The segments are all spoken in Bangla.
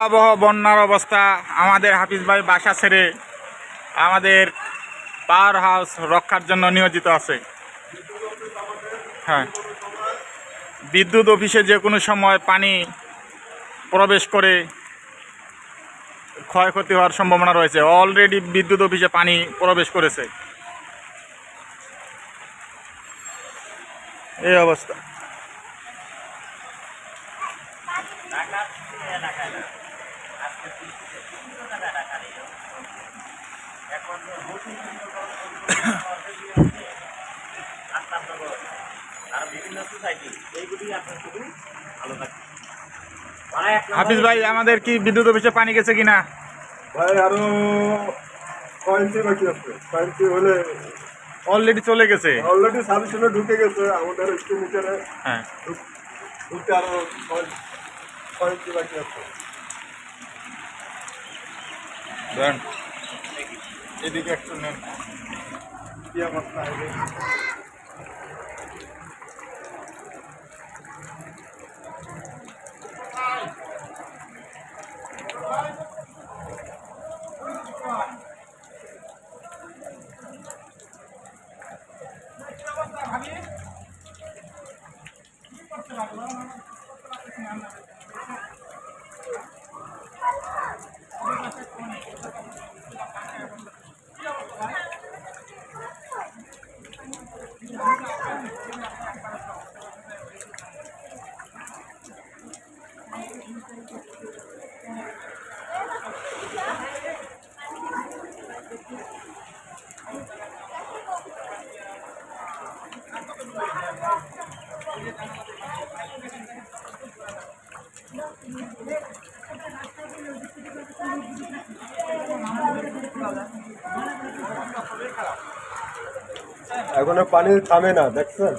ভয়াবহ বন্যার অবস্থা আমাদের হাফিজ ভাই বাসা ছেড়ে আমাদের পাওয়ার হাউস রক্ষার জন্য নিয়োজিত আছে। হ্যাঁ। বিদ্যুৎ অফিসে যে কোনো সময় পানি প্রবেশ করে ক্ষয়ক্ষতি হওয়ার সম্ভাবনা রয়েছে। অলরেডি বিদ্যুৎ অফিসে পানি প্রবেশ করেছে। এই অবস্থা। হাফিজ ভাই আমাদের কি বিদ্যুৎ অফিসে পানি গেছে কিনা? ভাই আরও পয়েন্টটি বাকি আছে। পয়েন্টটি হলে অলরেডি চলে গেছে? অলরেডি সাবস্টেশনে ঢুকে গেছে আমাদের একটু মিটারে হ্যাঁ। ঢুকতে আরও পয়েন্টটি বাকি আছে। এদিকে একটু নেন কি অবস্থা এখনও পানি থামে না দেখছেন?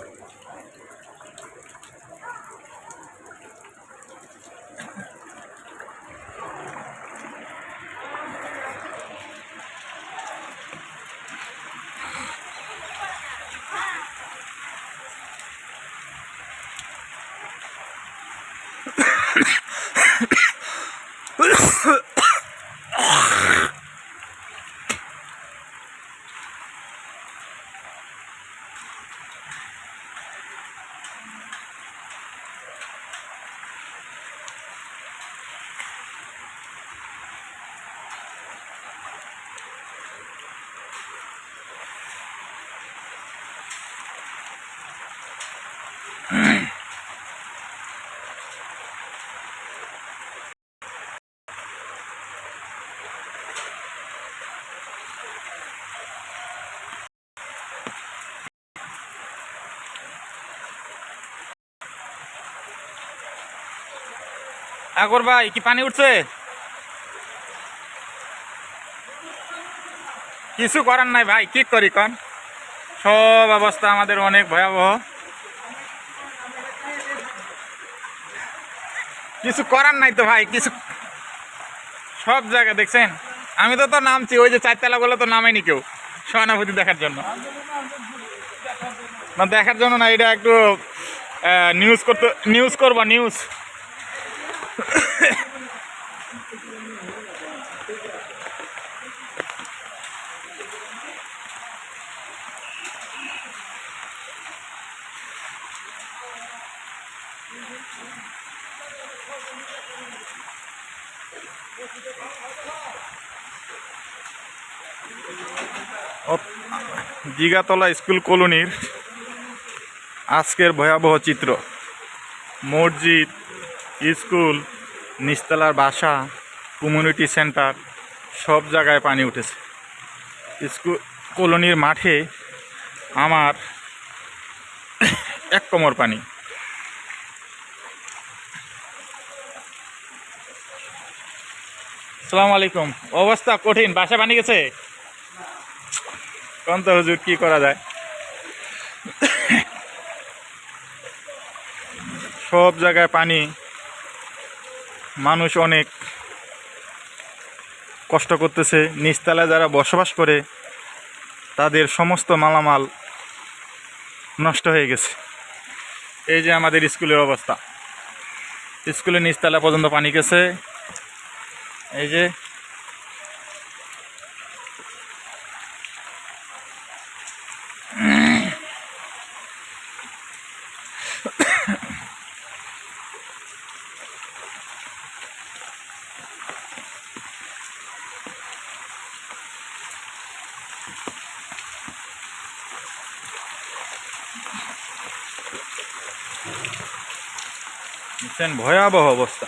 আগর ভাই, কি পানি উঠছে? কিছু করার নাই ভাই, কি করি কন? সব অবস্থা আমাদের অনেক ভয়াবহ। কিছু করার নাই তো ভাই, কিছু সব জায়গা দেখছেন? আমি তো তো নামছি, ওই যে চারতলা গুলো তো নামাইনি কেউ, সহানুভূতি দেখার জন্য। না, দেখার জন্য না, এটা একটু নিউজ করতে নিউজ করবা নিউজ জিগাতলা স্কুল কলোনির আজকের ভয়াবহ চিত্র। মসজিদ স্কুল নিচতলার বাসা কমিউনিটি সেন্টার সব জায়গায় পানি উঠেছে। স্কুল কলোনির মাঠে আমার এক কোমর পানি। সালাম আলাইকুম। অবস্থা কঠিন, বাসা পানি গেছে? কোন তো হুজুর, কি করা যায়? সব জায়গায় পানি মানুষ অনেক কষ্ট করতেছে। নিচতলায় যারা বসবাস করে, তাদের সমস্ত মালামাল নষ্ট হয়ে গেছে। এই যে আমাদের স্কুলের অবস্থা। স্কুলের নিচতলা পর্যন্ত পানি গেছে। এই যে দেখছেন ভয়াবহ অবস্থা।